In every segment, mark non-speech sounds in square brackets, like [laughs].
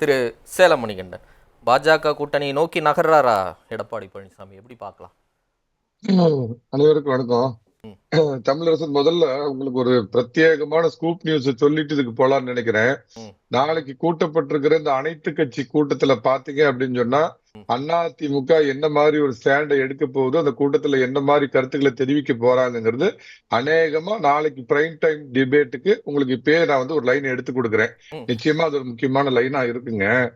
திரு சேலம் மணிகண்டன் பாஜக கூட்டணியை நோக்கி நகர்றாரா எடப்பாடி பழனிசாமி? எப்படி பார்க்கலாம்? அனைவருக்கும் வணக்கம். தமிழரசன் முதல்ல உங்களுக்கு ஒரு பிரத்யேகமான ஸ்கூப் நியூஸ் சொல்லிட்டு இதுக்கு போலாம்னு நினைக்கிறேன். நாளைக்கு கூட்டப்பட்டிருக்கிற இந்த அனைத்து கட்சி கூட்டத்துல பாத்தீங்க அப்படின்னு சொன்னா அதிமுக என்ன மாதிரி ஒரு ஸ்டாண்டை எடுக்க போகுதோ அந்த கூட்டத்துல என்ன மாதிரி கருத்துக்களை தெரிவிக்க போறாங்கிறது அநேகமா நாளைக்கு பிரைம் டைம் டிபேட்டுக்கு உங்களுக்கு இப்பயே நான் வந்து ஒரு லைன் எடுத்து கொடுக்குறேன். நிச்சயமா அது ஒரு முக்கியமான லைனா இருக்குங்க.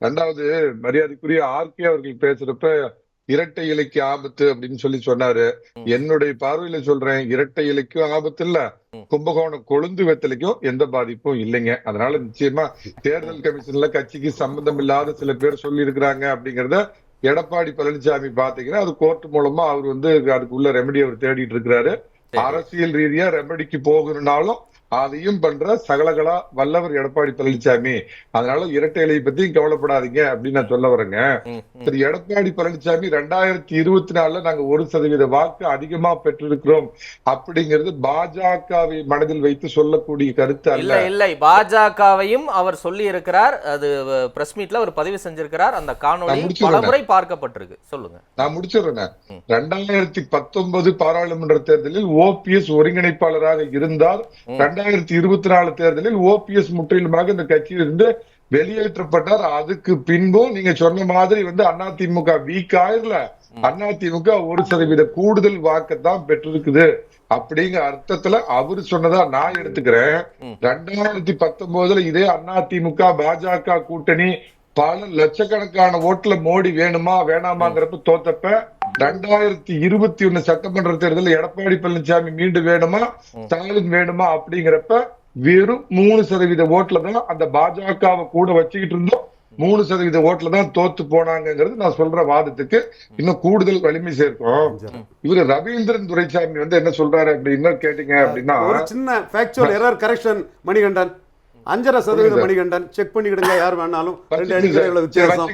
ரெண்டாவது மரியாதைக்குரிய ஆர்கே அவர்கள் பேசுறப்ப இரட்டை இலைக்கு ஆபத்து அப்படின்னு சொல்லி சொன்னாரு. என்னுடைய பார்வையில சொல்றேன் இரட்டை இலைக்கும் ஆபத்து இல்ல. கும்பகோணம் கொழுந்து வெத்தலைக்கும் எந்த பாதிப்பும் இல்லைங்க அதனால நிச்சயமா தேர்தல் கமிஷன்ல கட்சிக்கு சம்பந்தம் இல்லாத சில பேர் சொல்லி இருக்கிறாங்க அப்படிங்கறத எடப்பாடி பழனிசாமி பாத்தீங்கன்னா அது கோர்ட் மூலமா அவர் வந்து அதுக்குள்ள ரெமெடி அவர் தேடிட்டு இருக்கிறாரு. அரசியல் ரீதியா ரெமெடிக்கு போகணும்னாலும் அதையும் பண்ற சகலகலா வல்லவர் எடப்பாடி பழனிசாமி அதனால இரட்டை இலையை பத்தியும் கவலைப்படாதீங்க அப்படின்னு நான் சொல்ல வரேங்க. திரு எடப்பாடி பழனிசாமி ரெண்டாயிரத்தி இருபத்தி நாலுல நாங்க ஒரு சதவீத வாக்கு அதிகமா பெற்றிருக்கிறோம் அப்படிங்கிறது பாஜகவை மனதில் வைத்து சொல்லக்கூடிய கருத்து அல்ல. இல்லை பாஜகவையும் அவர் சொல்லி இருக்கிறார் அது பிரஸ் மீட்ல அவர் பதிவு செஞ்சிருக்கிறார். அந்த முடிச்சிடுறேன். பலமுறை பார்க்கப்பட்டிருக்கு. சொல்லுங்க. நான் முடிச்சிடுறேன் ம். ரெண்டாயிரத்தி பத்தொன்பது பாராளுமன்ற தேர்தலில் ஓபிஎஸ் ஒருங்கிணைப்பாளராக இருந்தார். ம். ரெண்டாயிரத்தி இருபத்தி நாலு தேர்தலில் ஓபிஎஸ் முற்றிலுமாக இந்த கட்சியிலிருந்து வெளியேற்றப்பட்டார் அதுக்கு பின்பும் நீங்க சொன்ன மாதிரி வந்து அதிமுக வீக் ஆயிரல. அதிமுக ஒரு சதவீத கூடுதல் வாக்கத்தான் பெற்றிருக்குது அப்படிங்கிற அர்த்தத்துல அவரு சொன்னதா நான் எடுத்துக்கிறேன். ரெண்டாயிரத்தி பத்தொன்பதுல இதே அதிமுக பாஜக கூட்டணி பல லட்சக்கணக்கான ஓட்டுல மோடி வேணுமா வேணாமாங்கிறப்ப தோத்தப்ப ரெண்டாயிரத்தி இருபத்தி ஒண்ணு சட்டமன்ற தேர்தலில் எடப்பாடி பழனிசாமி மீண்டும் வேணுமா. ஸ்டாலின் வேணுமா அப்படிங்கிறப்ப வெறும் மூணு சதவீத ஓட்டுல தான் அந்த பாஜகவை கூட வச்சுக்கிட்டு இருந்தோம். மூணு சதவீத ஓட்டுல தான் தோத்து போனாங்கிறது நான் சொல்ற வாதத்துக்கு இன்னும் கூடுதல் வலிமை சேர்க்கும். இவரு ரவீந்திரன் துரைசாமி வந்து என்ன சொல்றாரு அப்படின்னு கேட்டீங்க அப்படின்னா ஒரு சின்ன ஃபேக்சுவல் எரர் கரெக்ஷன் மணிகண்டன். அஞ்சரை சதவீத புரியுது. மணிகண்டன். செக் பண்ணிக்கிடுங்க யார் வேணாலும். ரெண்டு சார். வித்தியாசம்.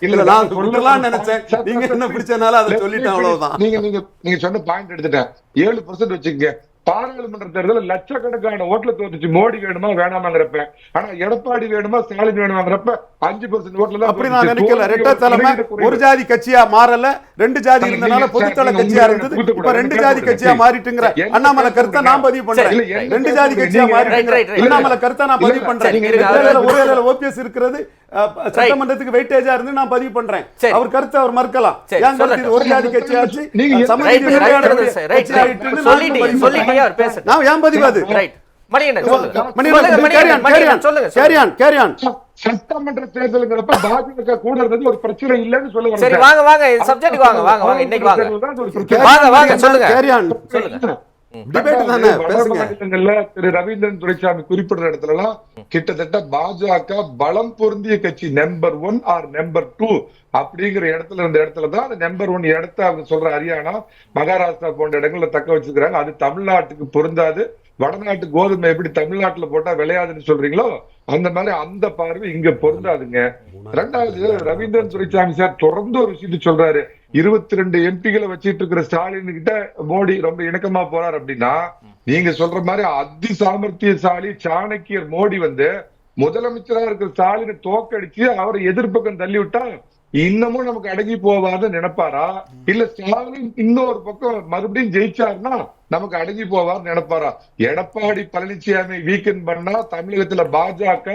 இல்ல நான் விட்டுலாம்னு நினைச்சேன். நீங்க என்ன பிடிச்சனால அதை சொல்லிட்டேன் அவ்வளவுதான். நீங்க நீங்க நீங்க சொன்ன பாயிண்ட் எடுத்துட்டேன். ஏழு பர்சன்ட் வச்சுக்கங்க. பாராளுமன்ற தேர்தலில் லட்சக்கணக்கான ஓட்டுல தோத்துச்சு மோடி வேணுமா வேணாமாங்கிறப்ப ஆனா எடப்பாடி வேணுமா ஸ்டாலின் வேணுமாங்கிறப்ப அஞ்சு பர்சன்ட் ஓட்டுல அப்படி நான். நினைக்கல ரெட்டை ஒரு ஜாதி கட்சியா மாறல ரெண்டு ஜாதி இருந்தனால பொதுத்தள கட்சியா இருந்தது இப்ப. ரெண்டு ஜாதி கட்சியா. மாறிட்டுங்கிற அண்ணாமலை கருத்தை நான் பதிவு பண்றேன் ரெண்டு ஜாதி. கட்சியா ரைட். அண்ணாமலை கருத்தை நான் பதிவு பண்றேன் ஒரே ஓபிஎஸ் இருக்கிறது சட்டமன்றத்துக்கு வெயிட்டேஜா இருந்து நான் பதிவு பண்றேன். அவர் கருத்தை அவர் மறுக்கலாம் ஒரு ஜாதி. கட்சியாச்சு அவர் பேச நான் ஏன் பதிவு அது ரைட். சட்டமன்ற தேர்தலுங்கிறப்ப பாஜக கூட இருந்தது ஒரு பிரச்சனை இல்லைன்னு சரி. வாங்க வாங்க சப்ஜெக்ட் வாங்க வாங்க வாங்க இன்னைக்கு வாங்க. வாங்க வாங்க சொல்லுங்க. சொல்லுங்க திரு ரவீந்திரன் துரைசாமி குறிப்பிடுற இடத்துல எல்லாம் கிட்டத்தட்ட பாஜக பலம் பொருந்திய கட்சி number one or number two அப்படிங்கிற இடத்துல இருந்த இடத்துல தான் அந்த நம்பர் ஒன் இடத்த அவங்க சொல்ற ஹரியானா மகாராஷ்டிரா போன்ற இடங்கள்ல தக்க வச்சிருக்காங்க அது தமிழ்நாட்டுக்கு பொருந்தாது. வடநாட்டு கோதுமை எப்படி தமிழ்நாட்டுல போட்டா விளையாதுன்னு சொல்றீங்களோ அந்த மாதிரி அந்த பார்வை இங்க பொருந்தாதுங்க. ரெண்டாவது ரவீந்திரன் துரைசாமி சார் தொடர்ந்து ஒரு விஷயத்தை சொல்றாரு. இருபத்தி ரெண்டு எம்பிகளை வச்சிட்டு இருக்கிற ஸ்டாலின் கிட்ட மோடி ரொம்ப இணக்கமா போறார் அப்படின்னா நீங்க சொல்ற மாதிரி அதி சாமர்த்தியசாலி சாணக்கியர் மோடி வந்து முதலமைச்சரா இருக்கிற ஸ்டாலினை தோக்கடிச்சு அவரை எதிர்ப்பக்கம் தள்ளி விட்டா இன்னமும் நமக்கு அடங்கி போவாதுன்னு நினைப்பாரா? இல்ல ஸ்டாலின் இன்னொரு பக்கம் மறுபடியும் ஜெயிச்சாருன்னா நமக்கு அடங்கி போவார் நினைப்பாரா? எடப்பாடி பழனிசாமி வீக்கெண்ட் பண்ணா தமிழகத்துல பாஜக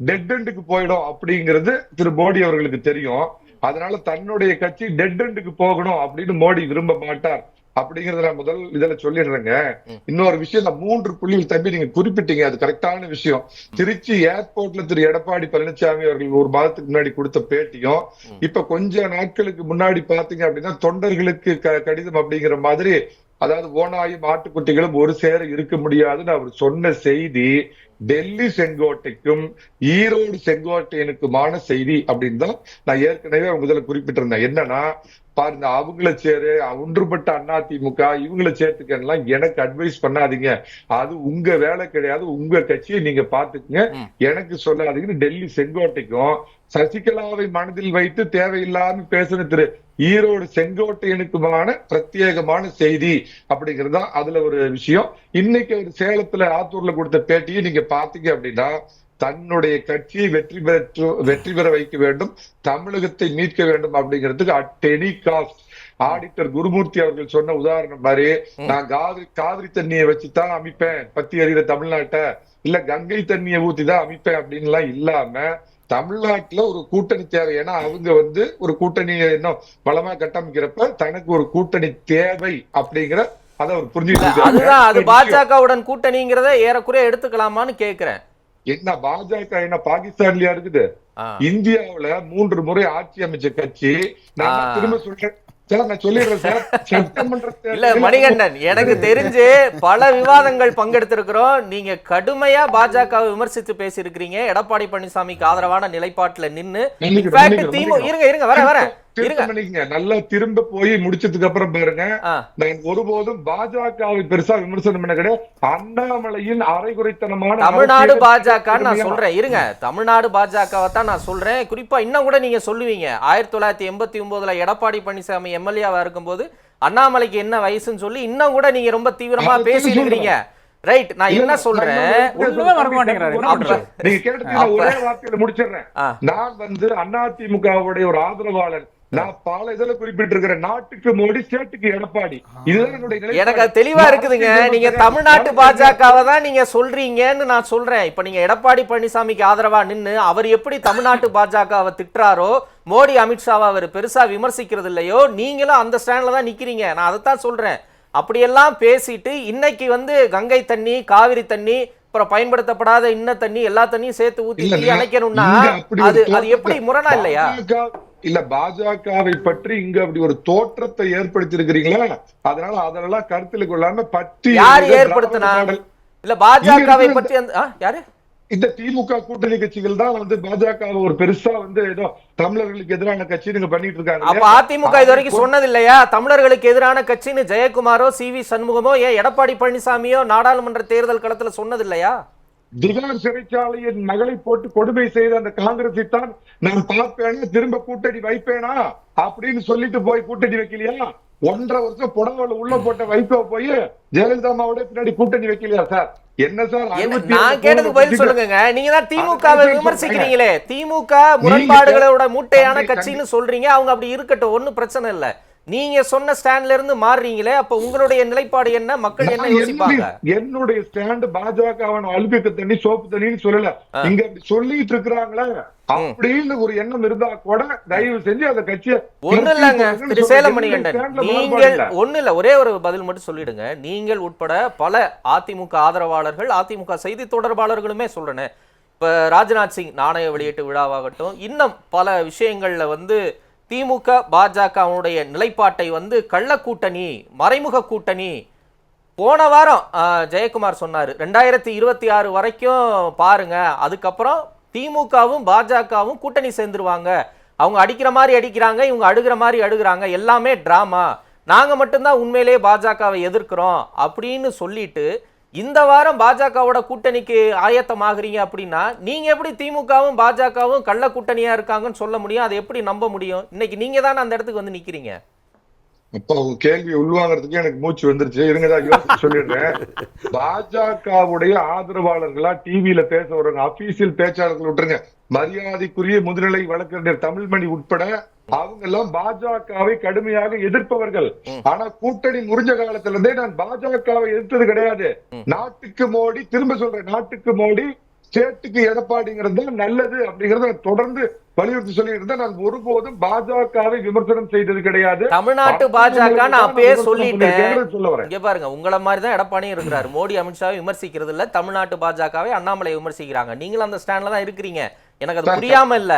டெட் எண்டுக்கு போயிடும் அப்படிங்கிறது திரு மோடி அவர்களுக்கு தெரியும். அதனால தன்னுடைய கட்சி டெட் எண்டுக்கு போகணும் அப்படின்னு மோடி விரும்ப மாட்டார் அப்படிங்கறத நான் முதல் இதுல சொல்லிடுறேங்க. இன்னொரு விஷயம் இந்த மூன்று புள்ளிகள் தம்பி நீங்க குறிப்பிட்டீங்க அது கரெக்டான விஷயம் திருச்சி ஏர்போர்ட்ல திரு எடப்பாடி பழனிசாமி அவர்கள் ஒரு மாதத்துக்கு முன்னாடி கொடுத்த பேட்டியும். இப்ப கொஞ்ச நாட்களுக்கு முன்னாடி பாத்தீங்க அப்படின்னா தொண்டர்களுக்கு கடிதம் அப்படிங்கிற மாதிரி அதாவது ஓனாயும் ஆட்டுக்குட்டிகளும் ஒரு சேர இருக்க முடியாதுன்னு அவர் சொன்ன செய்தி டெல்லி செங்கோட்டைக்கும் ஈரோடு செங்கோட்டையனுக்குமான செய்தி அப்படின்னு தான் நான் ஏற்கனவே முதல்ல குறிப்பிட்டிருந்தேன். என்னன்னா பாருங்க அவங்கள சேரு ஒன்றுபட்ட அதிமுக இவங்கள சேர்த்துக்கலாம் எனக்கு அட்வைஸ் பண்ணாதீங்க. அது உங்க வேலை கிடையாது. உங்க கட்சியை நீங்க பாத்துக்குங்க. எனக்கு சொல்லாதீங்கன்னு டெல்லி செங்கோட்டைக்கும் சசிகலாவை மனதில் வைத்து தேவையில்லாம பேசின திரு ஈரோடு செங்கோட்டையனுக்குமான பிரத்யேகமான செய்தி அப்படிங்கிறது தான் அதுல ஒரு விஷயம். இன்னைக்கு சேலத்துல ஆத்தூர்ல கொடுத்த பேட்டியை நீங்க பாத்தீங்க அப்படின்னா தன்னுடைய கட்சியை வெற்றி பெற்று வெற்றி பெற வைக்க வேண்டும் தமிழகத்தை மீட்க வேண்டும் அப்படிங்கிறதுக்கு at any cost auditor Gurumurthy அவர்கள் சொன்ன உதாரணம் மாதிரி நான் காவிரி காவிரி தண்ணியை வச்சுதான் அமைப்பேன் பத்தி எறிகிற தமிழ்நாட்டை. இல்ல கங்கை தண்ணியை ஊத்தி தான் அமைப்பேன் அப்படின்லாம் இல்லாம தமிழ்நாட்டுல ஒரு கூட்டணி தேவை. ஏன்னா அவங்க வந்து ஒரு கூட்டணி இன்னும் பலமா கட்டமைக்கிறப்ப தனக்கு ஒரு கூட்டணி தேவை அப்படிங்கிற அதுதான் அது இருக்காரு. பாஜகவுடன் கூட்டணிங்கிறத ஏறக்குறைய எடுத்துக்கலாமான்னு கேக்குறேன் என்ன பாஜக என்ன பாகிஸ்தான்லயா இருக்குது. இந்தியாவுல மூன்று முறை ஆட்சி அமைச்ச கட்சி நான். திரும்ப சொல்றேன் இல்ல மணிகண்டன் எனக்கு [laughs] தெரிஞ்சு பல விவாதங்கள் பங்கெடுத்திருக்கிறோம் நீங்க கடுமையா பாஜகவை விமர்சித்து பேசியிருக்கிறீங்க எடப்பாடி பழனிசாமிக்கு ஆதரவான நிலைப்பாட்டுல நின்னு. இருங்க இருங்க வர வர இருங்க திருத்தம் பண்ணிக்கங்க. நல்லா திரும்ப போய் முடிச்சதுக்கு அப்புறம் பாருங்க. நான் ஒருபோதும் பாஜகவை பெருசா விமர்சனம் பண்ண கிடையாது. அண்ணாமலையின் அரைகுறைத்தனமான தமிழ்நாடு பாஜக நான் சொல்றேன். இருங்க. தமிழ்நாடு பாஜகவை தான் நான் சொல்றேன். குறிப்பா இன்னும் கூட நீங்க சொல்லுவீங்க. ஆயிரத்தி தொள்ளாயிரத்தி எண்பத்தி ஒன்பதுல எடப்பாடி பழனிசாமி எம்எல்ஏவா இருக்கும்போது அண்ணாமலைக்கு என்ன வயசுன்னு சொல்லி இன்னும் கூட நீங்க ரொம்ப தீவிரமா அதை பேசி இருக்கிறீங்க ரைட் நான் என்ன சொல்றேன்? நீங்க கேட்டது நான் ஒரே வார்த்தையில முடிச்சிடுறேன். நான் வந்து அதிமுகவுடைய ஒரு ஆதரவாளர். நான் பல இதுல குறிப்பிட்டிருக்கிறேன். நாட்டுக்கு மோடி ஸ்டேட்டுக்கு எடப்பாடி. இதுதான் என்னுடைய. எனக்கு அது தெளிவா இருக்குதுங்க. நீங்க தமிழ்நாட்டு பாஜகவை தான் நீங்க சொல்றீங்கன்னு நான் சொல்றேன். இப்ப நீங்க எடப்பாடி பழனிசாமிக்கு ஆதரவா நின்னு அவர் எப்படி தமிழ்நாட்டு பாஜகவை திட்டுறாரோ மோடி அமித்ஷாவை அவர் பெருசா விமர்சிக்கிறது இல்லையோ நீங்களும் அந்த ஸ்டாண்ட்ல தான் நிக்கிறீங்க. நான் அதைத்தான் சொல்றேன். அப்படியெல்லாம் பேசிட்டு இன்னைக்கு வந்து கங்கை தண்ணி காவிரி தண்ணி அப்புறம் பயன்படுத்தப்படாத இன்ன தண்ணி எல்லா தண்ணியும் சேர்த்து ஊத்தி அணைக்கணும்னா அது அது எப்படி முரணா இல்லையா? இல்ல பாஜகவை பற்றி இங்க அப்படி ஒரு தோற்றத்தை ஏற்படுத்தி இருக்கிறீங்களா அதனால அதெல்லாம் கருத்தில் கொள்ளாம பற்றி யார் ஏற்படுத்தினா. இல்ல பாஜகவை பற்றி யாரு? இந்த திமுக கூட்டணி கட்சிகள் தான் வந்து பாஜக ஒரு பெருசா வந்து ஏதோ தமிழர்களுக்கு எதிரான கட்சி நீங்க பண்ணிட்டு இருக்காங்க அப்ப அதிமுக இது வரைக்கும் சொன்னது இல்லையா தமிழர்களுக்கு எதிரான கட்சின்னு ஜெயக்குமாரோ சி வி சண்முகமோ ஏன் எடப்பாடி பழனிசாமியோ நாடாளுமன்ற தேர்தல் களத்துல சொன்னது இல்லையா திகார் சிறைச்சாலையின் மகளை போட்டு கொடுமை செய்த அந்த காங்கிரஸை தான் நான் பார்ப்பேனா? திரும்ப கூட்டணி வைப்பேனா? அப்படின்னு சொல்லிட்டு போய் கூட்டணி வைக்கலையா? ஒன்றரை வருஷம் புடவல உள்ள போட்ட வைகோ போய் ஜெயலலிதா அம்மாவோட பின்னாடி கூட்டணி வைக்கலையா சார்? என்ன சார் என்ன- 67 நான் கேட்டதுக்கு பதில் சொல்லுங்க நீங்க தான் திமுகவை விமர்சிக்கிறீங்களே. திமுக முரண்பாடுகளோட மூட்டையான கட்சின்னு சொல்றீங்க. அவங்க அப்படி இருக்கட்டும் ஒண்ணும் பிரச்சனை இல்ல. நீங்க சொன்ன ஸ்டாண்ட்ல இருந்து மாறுறீங்களே அப்ப உங்களுடைய நிலைப்பாடு என்ன? மக்கள் என்ன யோசிப்பாங்க? என்னுடைய- ஸ்டாண்ட் பாஜக அழுக்கு தண்ணி சோப்பு தண்ணின்னு சொல்லல. இங்க சொல்லிட்டு இருக்கிறாங்களா. அப்படின்னு ஒரு எண்ணம் இருந்தா கூட தயவு செஞ்சு அந்த கட்சியை ஒண்ணு இல்லங்க. திரு கொள்ளுங்கன்னு சேலமணி சொல்றேன். கண்டன் என்னுடைய standல நீங்கள். ஒண்ணு இல்ல. ஒரே ஒரு பதில் மட்டும் சொல்லிடுங்க. நீங்கள் உட்பட பல அதிமுக ஆதரவாளர்கள் அதிமுக செய்தி தொடர்பாளர்களுமே சொல்றேன். இப்ப ராஜ்நாத் சிங் நாணய வெளியீட்டு விழாவாகட்டும் இன்னும் பல விஷயங்கள்ல வந்து திமுக பாஜகவுடைய நிலைப்பாட்டை வந்து கள்ள கூட்டணி மறைமுக கூட்டணி போன வாரம் ஜெயக்குமார் சொன்னாரு. ரெண்டாயிரத்தி இருபத்தி ஆறு வரைக்கும் பாருங்க. அதுக்கப்புறம் திமுகவும் பாஜகவும் கூட்டணி சேர்ந்துருவாங்க. அவங்க அடிக்கிற மாதிரி அடிக்கிறாங்க இவங்க அடுகிற மாதிரி அடுகிறாங்க. எல்லாமே ட்ராமா நாங்கள் மட்டும்தான் உண்மையிலேயே பாஜகவை எதிர்க்கிறோம் அப்படின்னு சொல்லிட்டு இந்த வாரம் பாஜகவோட கூட்டணிக்கு ஆயத்தமாகறீங்க அப்படின்னா நீங்கள் எப்படி திமுகவும் பாஜகவும் கள்ள கூட்டணியாக இருக்காங்கன்னு சொல்ல முடியும்? அதை எப்படி நம்ப முடியும்? இன்னைக்கு நீங்கள் தானே அந்த இடத்துக்கு வந்து நிற்கிறீங்க அப்ப உங்க கேள்வியை எனக்கு மூச்சு வந்துருச்சு. இருங்கதான் சொல்லிடுறேன். பாஜகவுடைய ஆதரவாளர்களா டிவியில பேச வர்றவங்க அபிஷியல் பேச்சாளர்கள் விட்டுருங்க. மரியாதைக்குரிய முதுநிலை வழக்கறிஞர் தமிழ்மணி உட்பட அவங்க எல்லாம் பாஜகவை கடுமையாக எதிர்ப்பவர்கள். ஆனா கூட்டணி முறிஞ்ச காலத்துல இருந்தே நான் பாஜகவை எதிர்த்தது கிடையாது. நாட்டுக்கு மோடி திரும்ப சொல்றேன் நாட்டுக்கு மோடி ஸ்டேட்டுக்கு எடப்பாடிங்கிறது நல்லது அப்படிங்கறத தொடர்ந்து வலியுறுத்தி சொல்லிட்டு நான் ஒருபோதும் பாஜகவை விமர்சனம் செய்தது கிடையாது. தமிழ்நாட்டு பாஜக நான் அப்பயே சொல்லிட்டேன். சொல்ல வரேன். இங்க பாருங்க உங்கள மாதிரி தான் எடப்பாடியும் இருக்கிறாரு. மோடி அமித்ஷாவை விமர்சிக்கிறது இல்ல தமிழ்நாட்டு பாஜகவை அண்ணாமலை விமர்சிக்கிறாங்க. நீங்களும் அந்த ஸ்டாண்ட்ல தான் இருக்கிறீங்க. எனக்கு அது புரியாம இல்ல.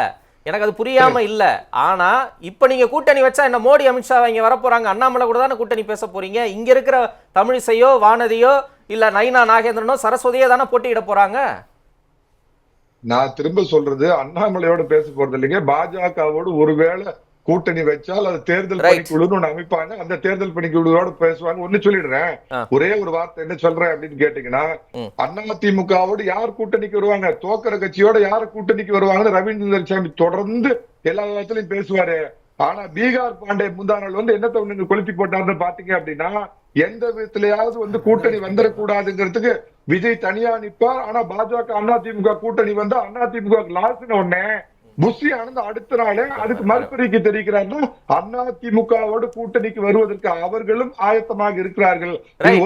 எனக்கு அது புரியாம இல்ல. ஆனா இப்ப நீங்க கூட்டணி வச்சா என்ன மோடி அமித்ஷா இங்க வர போறாங்க? அண்ணாமலை கூட தானே கூட்டணி பேச போறீங்க? இங்க இருக்கிற தமிழிசையோ வானதியோ இல்ல நைனா நாகேந்திரனோ சரஸ்வதியோ தானே போட்டியிட போறாங்க? நான் திரும்ப சொல்றது அண்ணாமலையோட பேச போறது இல்லைங்க பாஜகவோடு ஒருவேளை கூட்டணி வச்சால் அது தேர்தல். பணிக்குழுன்னு ஒண்ணு அமைப்பாங்க அந்த தேர்தல் பணிக்குழுவோட பேசுவாங்க ஒண்ணு சொல்லிடுறேன். ஒரே ஒரு வார்த்தை என்ன சொல்றேன் அப்படின்னு கேட்டீங்கன்னா. அதிமுகவோடு யார் கூட்டணிக்கு வருவாங்க தோக்கிற கட்சியோட யார் கூட்டணிக்கு வருவாங்கன்னு ரவீந்திர சாமி தொடர்ந்து எல்லா விதத்திலையும் பேசுவாரு ஆனா பீகார் பாண்டே முந்தானால் வந்து என்னத்தை ஒண்ணு கொளுத்தி போட்டாருன்னு பாத்தீங்க அப்படின்னா எந்த விதத்திலயாவது வந்து கூட்டணி வந்துடக்கூடாதுங்கிறதுக்கு விஜய் தனியா நிப்பார். ஆனா பாஜக அதிமுக கூட்டணி வந்து அதிமுக லாஸ்ன்னு உடனே புஷி ஆனந்த் அடுத்த நாளே அதுக்கு மறுபடிக்கு தெரிவிக்கிறாருன்னா அதிமுகவோடு கூட்டணிக்கு வருவதற்கு அவர்களும் ஆயத்தமாக இருக்கிறார்கள்.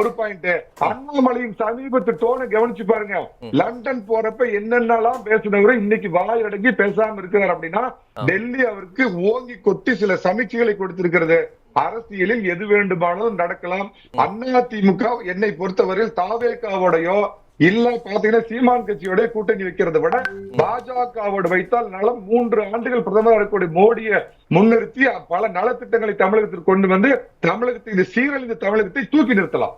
ஒரு பாயிண்ட் அண்ணாமலையின் சமீபத்து டோனை கவனிச்சு பாருங்க. லண்டன் போறப்ப என்னென்னலாம் பேசினவரை இன்னைக்கு வாய் அடங்கி பேசாம இருக்கிறார் அப்படின்னா டெல்லி அவருக்கு ஓங்கி கொட்டி சில சமீட்சைகளை கொடுத்திருக்கிறது. அரசியலில் எது வேண்டுமானாலும் நடக்கலாம். அதிமுக என்னை பொறுத்தவரையில் தாவேகாவோடையோ இல்ல பாத்தீங்கன்னா சீமான் கட்சியோட கூட்டணி வைக்கிறத விட பாஜகவோடு வைத்தால் நலம் மூன்று ஆண்டுகள் பிரதமர் இருக்கக்கூடிய மோடியை முன்னிறுத்தி பல நலத்திட்டங்களை தமிழகத்திற்கு கொண்டு வந்து தமிழகத்தை இந்த சீரழிந்த தமிழகத்தை தூக்கி நிறுத்தலாம்.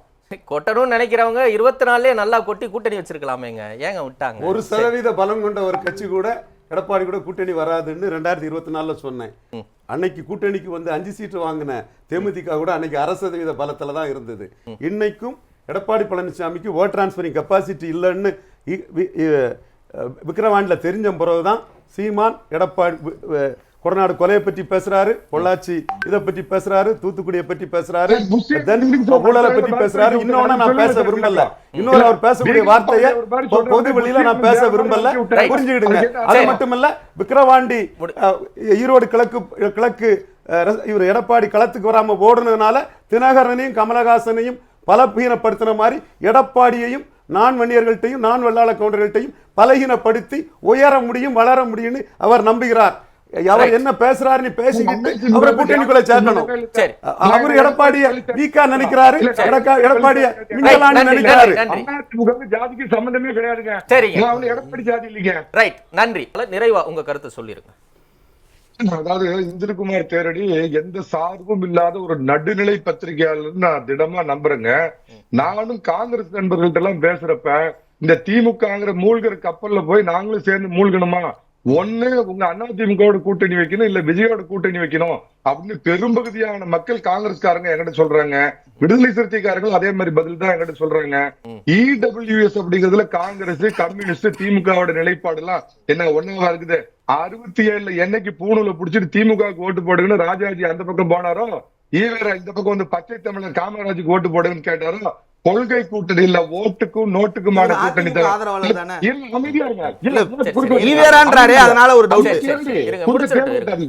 கொட்டணும்னு நினைக்கிறவங்க இருபத்தி நாலுலயே நல்லா கொட்டி கூட்டணி வச்சிருக்கலாமேங்க. ஏங்க விட்டாங்க? ஒரு சதவீத பலம் கொண்ட ஒரு கட்சி கூட எடப்பாடி கூட கூட்டணி வராதுன்னு ரெண்டாயிரத்தி இருபத்தி நாலுல சொன்னேன். அன்னைக்கு கூட்டணிக்கு வந்து அஞ்சு சீட்டு வாங்கின தேமுதிக கூட அன்னைக்கு அரை சதவீத பலத்துல தான் இருந்தது இன்னைக்கும் எடப்பாடி பழனிசாமிக்கு ஓட் டிரான்ஸ்பரிங் கெப்பாசிட்டி இல்லைன்னு விக்கிரவாண்டில தெரிஞ்ச பிறகுதான் சீமான் எடப்பாடி கொடநாடு கொலையை பற்றி பேசுறாரு பொள்ளாச்சி இதை பற்றி பேசுறாரு தூத்துக்குடியை பற்றி பேசுறாரு ஊழலை பற்றி பேசுறாரு. இன்னொன்னு நான் பேச விரும்பல. இன்னொரு அவர் பேசக்கூடிய வார்த்தையை பொது வெளியில நான் பேச விரும்பல. புரிஞ்சுக்கிடுங்க. அது மட்டுமல்ல விக்கிரவாண்டி ஈரோடு கிழக்கு கிழக்கு இவர் எடப்பாடி களத்துக்கு வராம ஓடுனதுனால தினகரனையும் கமலஹாசனையும் பலபீனப்படுத்தின மாதிரி எடப்பாடியையும் நான் வன்னியர்கள்ட்டையும் நான் வெள்ளாள கவுண்டர்கள்ட்டையும் பலகீனப்படுத்தி உயர முடியும் வளர முடியும்னு அவர் நம்புகிறார். அவர் என்ன பேசுறாருன்னு பேசிக்கிட்டு அவரை கூட்டணிக்குள்ள சேர்க்கணும். சரி. அவர் எடப்பாடிய வீக்கா நினைக்கிறாரு. எடப்பாடிய நன்றி, நினைக்கிறாரு. ஜாதிக்கு சம்பந்தமே கிடையாதுங்க. சரிங்க. எடப்பாடி ஜாதி இல்லைங்க. ரைட் நன்றி. நிறைவா உங்க கருத்தை சொல்லிருங்க. அதாவது இந்திரகுமார் தேரடி எந்த சார்பும் இல்லாத ஒரு நடுநிலை பத்திரிகையாளர் நான் திடமா நம்புறேங்க. நானும் காங்கிரஸ் நண்பர்கள்ட்ட எல்லாம் பேசுறப்ப இந்த திமுகங்கிற மூழ்கிற கப்பல்ல போய் நாங்களும் சேர்ந்து மூழ்கணுமா? ஒண்ணு உங்க அதிமுகவோட கூட்டணி வைக்கணும் இல்ல விஜயோட கூட்டணி வைக்கணும் அப்படின்னு பெரும்பகுதியான மக்கள் காங்கிரஸ்காரங்க என்கிட்ட சொல்றாங்க. விடுதலை சிறுத்தைக்காரர்கள் அதே மாதிரி பதில் தான் என்கிட்ட சொல்றாங்க. இடபிள்யூஎஸ் அப்படிங்கிறதுல காங்கிரஸ் கம்யூனிஸ்ட் திமுகவோட நிலைப்பாடு எல்லாம் என்ன ஒன்னவா இருக்குது? அறுபத்தி ஏழுல என்னைக்கு பூணூல புடிச்சிட்டு திமுக ஓட்டு போடுங்கன்னு ராஜாஜி அந்த பக்கம் போனாரோ? ஈவேரா இந்த பக்கம் வந்து பச்சை தமிழர் காமராஜுக்கு ஓட்டு போடுங்கன்னு கேட்டாரோ கொள்கை கூட்டணி இல்ல ஓட்டுக்கும் நோட்டுக்குமான இவர் கூட்டணி அமைதியா இருங்க.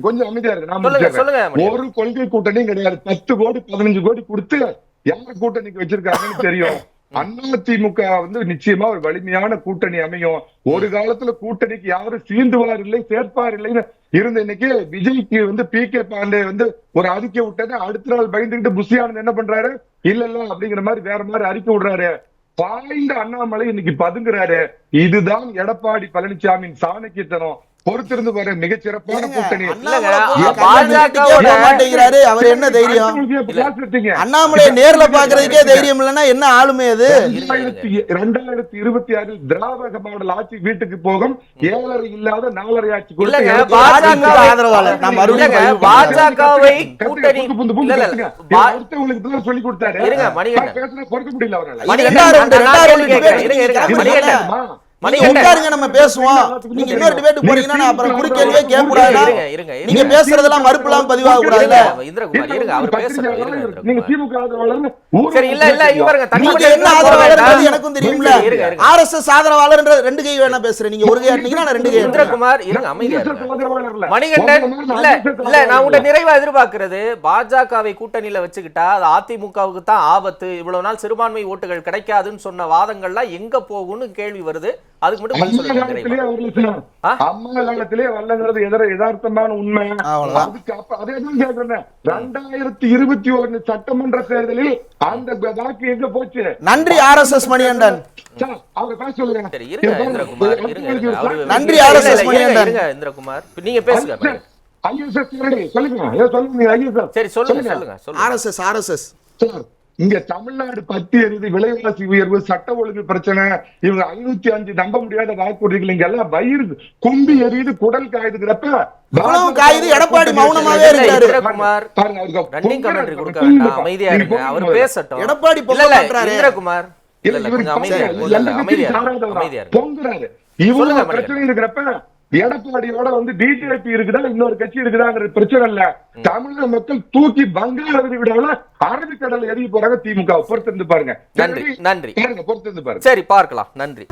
கொஞ்சம் அமைதியா இருக்கு. ஒரு கொள்கை கூட்டணியும் கிடையாது. பத்து கோடி பதினஞ்சு கோடி கொடுத்து யார் கூட்டணிக்கு வச்சிருக்காங்கன்னு தெரியும். அதிமுக வந்து நிச்சயமா ஒரு வலிமையான கூட்டணி அமையும். ஒரு காலத்துல கூட்டணிக்கு யாரும் சீந்துவார் இல்லை சேர்ப்பார் இல்லைன்னு இருந்த இன்னைக்கு விஜய்க்கு வந்து பி கே பாண்டே வந்து ஒரு அறிக்கை விட்டாரு அடுத்த நாள் பயந்துகிட்டு புஷியானந்த் என்ன பண்றாரு? இல்ல இல்ல அப்படிங்கிற மாதிரி வேற மாதிரி அறிக்கை விடுறாரு. பாய்ந்த அண்ணாமலை இன்னைக்கு பதுங்குறாரு. இதுதான் எடப்பாடி பழனிசாமியின் சாணக்கியத்தனம். பொறுத்திருந்து பாரு மிகச்சிறப்பான கூட்டணி. அண்ணாமலை மாட்டேங்கிறாரு. அவர் என்ன தைரியம். அண்ணாமலையை நேர்ல பாக்குறதுக்கே தைரியம் இல்லைன்னா என்ன ஆளுமை அது? ரெண்டாயிரத்தி இருபத்தி ஆறில் திராவிட மாடல் ஆட்சி வீட்டுக்கு போகும். ஏழரை இல்லாத நாலரை ஆட்சி பாஜகவை கூட்டணி சொல்லி கொடுத்தாரு. பேசுனா பொறுக்க முடியல அவரால. உட்காருங்க நம்ம பேசுவோம் நீங்க இன்னொரு டிபேட் போறீங்கன்னா அப்புறம் குறுக்கேள்வியே கேட்க இருங்க. நீங்க பேசுறதெல்லாம் மறுப்புலாம் பதிவாக இந்திரகுமார் இருங்க அவர் நீங்க. திமுக சரி இல்ல இல்ல நீங்க தனிப்பட்ட என்ன வேண்டாம். எனக்கும் தெரியும்ல. ஆர்எஸ்எஸ் ஆதரவாளர்ன்ற ரெண்டு கை வேணா பேசுறேன் நீங்க ஒரு கை ஆட்டினீங்கன்னா நான் ரெண்டு கை. இந்திரகுமார் இருங்க அமைதியா இருங்க ஆதரவாளர்ல. மணிகண்டன் இல்ல இல்ல நான் ஆதரவாளர். நிறைவா எதிர்பார்க்கிறது பாஜகவை கூட்டணியில வச்சுக்கிட்டா அது அதிமுகவுக்கு தான் ஆபத்து இவ்வளவு நாள் சிறுபான்மை ஓட்டுகள் கிடைக்காதுன்னு சொன்ன வாதங்கள்லாம் எங்க போகும்னு கேள்வி வருது அதுக்கு மட்டும் பதில் சொல்லுங்க வரலங்கிறது எதிர யதார்த்தமான உண்மை. அவ்வளவுதான். அதுக்கு அப்ப அதே தான் கேக்குறேன் ரெண்டாயிரத்தி இருபத்தி ஒண்ணு சட்டமன்ற தேர்தலில் அந்த வாக்கு எங்க போச்சு? நன்றி ஆர்எஸ்எஸ் மணிகண்டன் சார், அவரை பேச சொல்லுங்க. சரி இருங்க இந்திரகுமார் இருங்க இருங்க. அவரு நன்றி, RSS இல்ல, இருங்க, மணிகண்டன். இந்திரகுமார். இப்ப நீங்க பேசுங்க. ஐஎஸ்எஸ் சொல்லுங்க. சொல்லுங்க. ஐஎஸ்எஸ் சரி சொல்லுங்க சொல்லுங்க. சொல்லுங்க ஆர்எஸ்எஸ் ஆர்எஸ்எஸ் சார் இங்க தமிழ்நாடு பத்தி எரியுது விலைவாசி உயர்வு சட்ட ஒழுங்கு பிரச்சனை இவங்க ஐநூத்தி அஞ்சு நம்ப முடியாத வாக்குறுதிகள் இங்க எல்லாம் வயிறு கும்பி எரியுது குடல் காயுதுங்கிறப்ப இவ்வளவு காயுது, எடப்பாடி மௌனமாவே பாருங்க, அவருக்கு அவர். பேசட்டும். எடப்பாடி. இந்திரகுமார். பொங்குறாரு. இவ்வளவு. பிரச்சனை இருக்கிறப்ப எடப்பாடியோட வந்து பிஜேபி இருக்குதா இன்னொரு கட்சி இருக்குதாங்கிற பிரச்சனை இல்ல. தமிழக மக்கள் தூக்கி வங்காள விரிவிடால அரபிக்கடல் எரிய போறாங்க திமுக பொறுத்திருந்து பாருங்க. நன்றி நன்றி. பொறுத்திருந்து பாருங்க. சரி பார்க்கலாம். நன்றி.